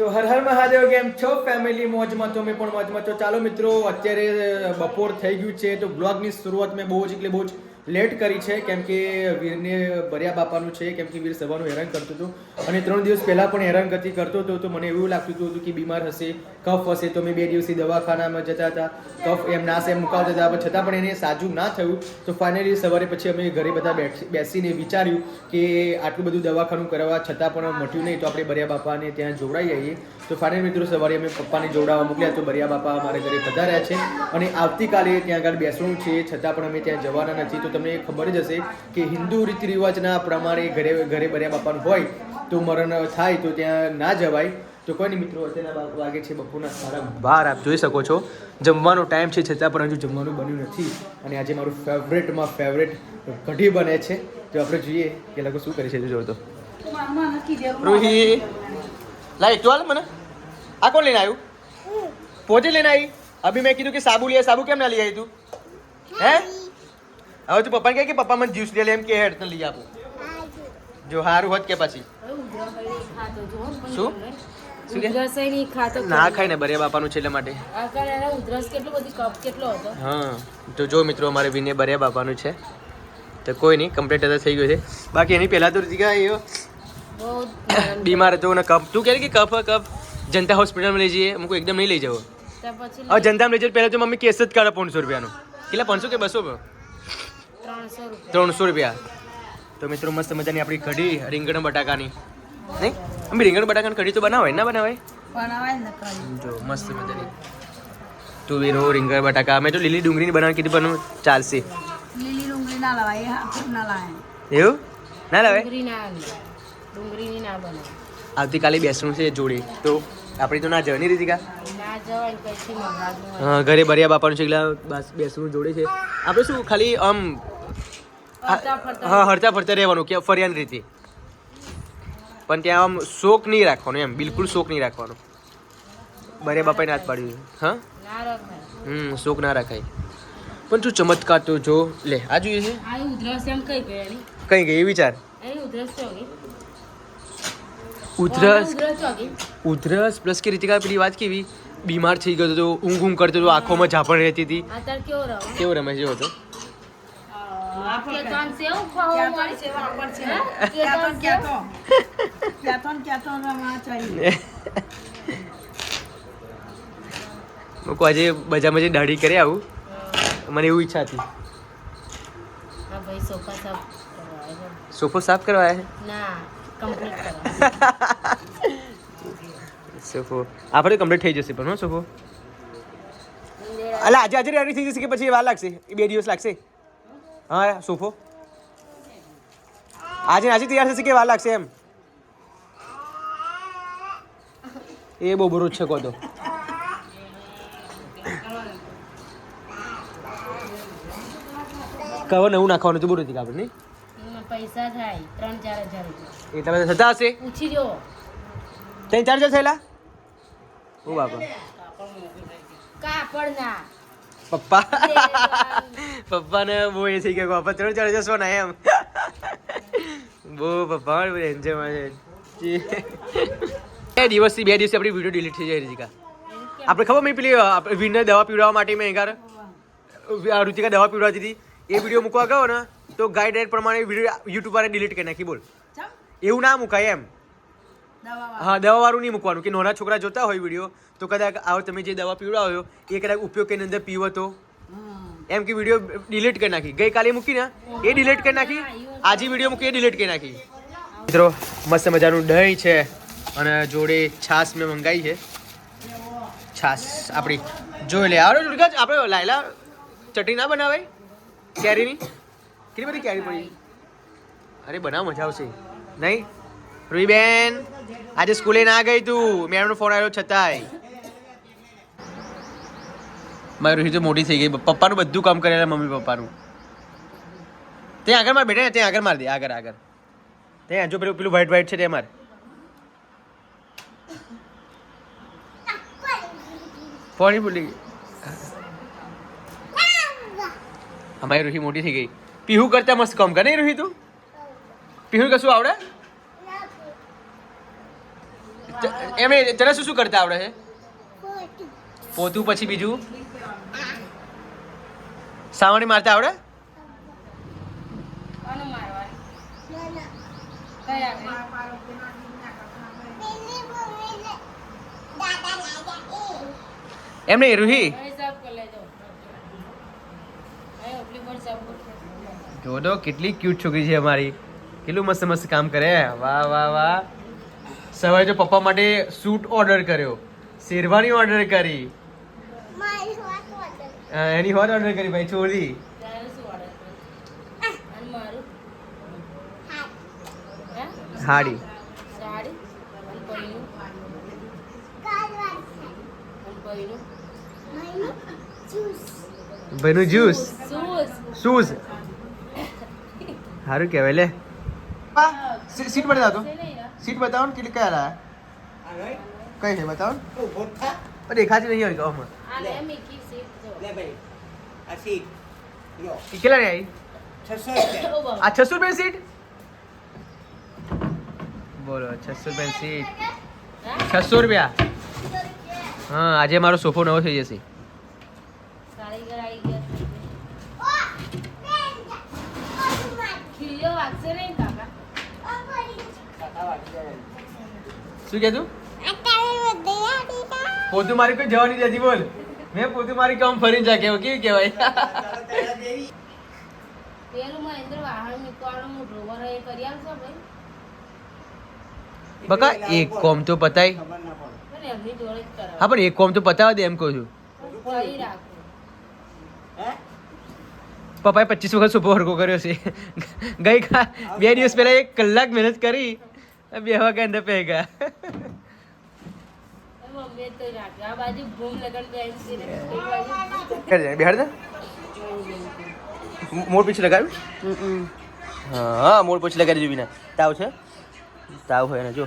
તો હર હર મહાદેવ, કેમ છો? ફેમિલી મોજમાં તો મેં પણ મોજમાં તો ચાલો મિત્રો, અત્યારે બપોર થઈ ગયું છે તો બ્લોગની શરૂઆત મેં બહુ જ એટલે બહુ જ લેટ કરી છે, કેમ કે વીરને ભર્યા બાપાનું છે, કેમ કે વીર સવારનું હેરાન કરતું હતું. અને ત્રણ દિવસ પહેલાં પણ હેરાન કરતી કરતો હતો, તો મને એવું લાગતું હતું કે બીમાર હશે. કફ હશે તો મેં બે દિવસથી દવાખાનામાં જતા હતા. કફ એમ નાશ એમ મુકાવતા હતા. પણ છતાં પણ એને સાજું ના થયું. તો ફાઇનલી સવારે પછી અમે ઘરે બધા બેસીને વિચાર્યું કે આટલું બધું દવાખાનું કરવા છતાં પણ મટ્યું નહીં, તો આપણે બરિયા બાપાને ત્યાં જોડાઈ આવીએ. તો ફાઇનલ મિત્રો સવારે અમે પપ્પાને જોડાવા મોકલ્યા. તો બરિયા બાપા અમારા ઘરે પધાર્યા છે. અને આવતીકાલે ત્યાં આગળ બેસવું છે. છતાં પણ અમે ત્યાં જવાના નથી. તો તમને ખબર જ હશે કે હિન્દુ રીતિ રિવાજના પ્રમાણે ઘરે ઘરે બરિયા બાપાનું હોય તો મરણ થાય તો ત્યાં ના જવાય. તો કોઈ નહીં મિત્રો અત્યારના વાગે છે બપોરના સારા બાર. આપ જોઈ શકો છો. જમવાનો ટાઈમ છે છતાં પણ હજુ જમવાનું બન્યું નથી. અને આજે મારું ફેવરેટમાં ફેવરેટ કઢી બને છે. તો આપણે જોઈએ કે લોકો શું કરે છે જો તો રોહી લાઈ ચાલ મને. આ કોણ લઈને આવ્યું? પોતે લઈને આવી? અભી મેં કીધું કે સાબુ લઈએ સાબુ કેમ ના લઈ આવી તું? હે? હવે તું પપ્પાને કહે કે પપ્પા મને જ્યુસ લઈ લે એમ કે હેડ તને લઈ આપું. જો. સારું હોત કે પછી. શું? શું કે? ઉધરસ ખાતો ના ખાય ને બરે બાપાનું છે એટલા માટે. ઉધરસ કેટલું બધી કપ કેટલો હતો? હા તો જો મિત્રો અમારે વિનય બરે બાપાનું છે. તો કોઈ નહીં કમ્પ્લીટ અત્યારે થઈ ગયું છે. બાકી એની પહેલાં તો રીતિકા એ બીમાર હતો ને કફ તું કહે કે કફ કફ જનતા હોસ્પિટલમાં લઈ જઈએ અમુક એકદમ નહીં લઈ જવો. હવે જનતામાં લઈ જાય પહેલાં તો મમ્મી કેસ જ કાઢો પાંચસો રૂપિયાનો. કેટલા પાંચસો કે બસો ત્રણસો રૂપિયા. ત્રણસો રૂપિયા. તો મિત્રો મસ્ત મજાની આપણી કઢી રીંગણ બટાકાની. નહીં? અમે રીંગણ બટાકાની કઢી તો બનાવાય ના બનાવાય? બનાવાય ને કરી જો મસ્ત મજાની. તુવેરો રીંગણ બટાકા અમે તો લીલી ડુંગળીની બનાવી કીધી પણ ચાલશે. લીલી ડુંગળી ના લવાય ના લાય એવું? ના લાવે? ડુંગળીની ના બનાવે. આવતીકાલે બેસવું છે જોડે તો આપણી તો ના જવાની રીતિકા. હા ઘરે બરિયા બાપાનું છે એટલે બસ બેસવું જોડે છે. આપણે શું ખાલી આમ હા હરતા ફરતા રહેવાનું કે ફરિયાની રીતે. પણ ત્યાં આમ શોક નહીં રાખવાનો એમ બિલકુલ શોક નહીં રાખવાનો. બરે બાપાએ ના જ પાડ્યું છે. હા? ના રખાય. હમ શોક ના રાખાય. પણ તું ચમત્કાર તો જો લે આ જોઈએ છે? આ ઉધરસ એમ કઈ ગઈ એની? કઈ ગઈ એ વિચાર. એની ઉધરસ ચોગી. ઉધરસ? ઉધરસ ચોગી. ઉધરસ પ્લસ કે રીતિકા પેલી વાત કેવી? બીમાર થઈ ગયો હતો ઊંઘ ઊંઘ કરતો હતો આંખોમાં ઝાપણ રહેતી હતી. અત્યારે કેવો રહો કેવો રમે જેવો હતો કે. તન સેવ ખાવો મળી? હે? કે તન સેવ? મૂકો આજે બજારમાં જે દાઢી કરી આવું. મને એવું ઈચ્છા હતી. સોફા સાફ કરવા આવ્યો. સોફો સાફ કરવા આવ્યા ના કમ્પ્લીટ કરવા છે સોફો આપણે કમ્પ્લીટ થઈ જશે પણ હો સોફો. અલા આજે આજે રેડી થઈ જશે કે પછી વાર લાગશે? એ બે દિવસ લાગશે? હા સોફો આજે આજે તૈયાર થશે કે વાર લાગશે એમ? એ બહુ બરોજ છે કહો તો. કવર નવું નાખવાનું બરોબર હતી આપણે નહીં? પૈસા થાય ત્રણ ચાર હજાર રૂપિયા. એટલા થતા હશે? પૂછી જો ત્રણ ચાર હજાર થયેલા? ઓ બાપા. કાપડ ના પપ્પા પપ્પાને બહુ એ થઈ ગયો પપ્પા ત્રણ ચાર હજાર સોના એમ બહુ પપ્પા એન્જોયમાં છે બે દિવસથી બે દિવસથી આપણી વીડિયો ડિલીટ થઈ જાય રીતિકા આપણે ખબર મેં પેલી આપણે વીરને દવા પીવડાવવા માટે મેં એગાર ઋતિકા દવા પીવડાવતી હતી એ વીડિયો મૂકવા ગયો ને તો ગાઈડ પ્રમાણે વીડિયો યુટ્યુબ વાળા ડિલીટ કરી નાખી બોલ એવું ના મુકાય એમ હા દવા વાળું નહીં મૂકવાનું કે નાના છોકરા જોતા હોય વીડિયો તો કદાચ આવો તમે જે દવા પીવડાવ્યો એ કદાચ ઉપયોગ કરીને અંદર પીવો તો. એમ કે વીડિયો ડિલીટ કરી નાખી. ગઈકાલે મૂકી ને એ ડિલીટ કરી નાખી. આજે વીડિયો મૂકી એ ડિલીટ કરી નાખી. મિત્રો મસ્ત મજાનું દહીં છે અને જોડે છાશ મેં મંગાવી છે. છાશ આપણી જોઈ લે આવડો દુર્ગા આપણે લાયલા ચટણી ના બનાવાય? કેરીની કેટલી બધી કેરી પડી? અરે બનાવ મજા આવશે. નહીં? રૂહીબેન આજે સ્કૂલે ના ગઈ તું. મેડમનો ફોન આવ્યો છતાંય. મારી રૂહી તો મોટી થઈ ગઈ. પપ્પાનું બધું કામ કરેલા મમ્મી પપ્પાનું. ત્યાં આગળ માર બેટા ત્યાં આગળ માર દે, આગળ આગળ. ત્યાં હજુ પેલું પેલું વ્હાઈટ વ્હાઈટ છે તે માર. પાણી ભૂલી ગઈ. અમારી રૂહી મોટી થઈ ગઈ. પીહુ કરતા મસ્ત કામ કરે. રૂહી તું? પીહુ કશું આવડે? એમ તને શું શું કરતા આવડે છે? પોતું પછી બીજું? સાવણી મારતા આવડે? એમ નહીં, રૂહી? અહીં સાફ કરી લેજો અહીં ઉપલી પર સાફ કરી જો તો, કેટલી ક્યુટ છોકરી છે અમારી. કેટલું મસ્ત મસ્ત કામ કરે. વાહ વાહ વાહ. સવારે જો પપ્પા માટે સૂટ ઓર્ડર કર્યો. શેરવાની ઓર્ડર કરી. એની હોટ ઓર્ડર કરી ભાઈ હાડી. સાડી. ભાઈનું જ્યુસ શૂઝ. સારું કહેવાય લે. સીટ પડે તો? સીટ બતાવો ને કેટલી કયા લાયા કઈ છે બતાવો ને. પણ દેખાતી નહીં હોય કહો આ લે મિકી સીટ જો એ કેટલા ની આવી ઓ બાબા. આ છસો રૂપિયા સીટ બોલો છસો રૂપિયા સીટ હા? છસો રૂપિયા હા આજે મારો સોફો નવો થઈ જશે કારીગર આવી ગયા ખીલ્યો વાગશે નહીં કાકા શું કે તું? પોતું મારી કોઈ જવાની નથી બોલ. મેં પોતું મારી કામ ફરી જા કેવું કેવી કહેવાય? ભાઈ બકા એક કોમ તો પતાય. હા પણ એક કોમ તો પતાવા દે એમ કહું છું. પપ્પાએ પચીસ વખત સોફો વર્ગો કર્યો છે. ગઈકાલ બે દિવસ પહેલા એક કલાક મહેનત કરી. બે વાગ્યા અંદર પે ગયા એ મમ્મીએ તો રાખ્યો. આ બાજુ ભૂમ ને બિહાર દે મોર પીછે લગાવ્યું? હા મોર પછી લગાવી દીધું ને તાવ છે? તાવ હોય ને જો.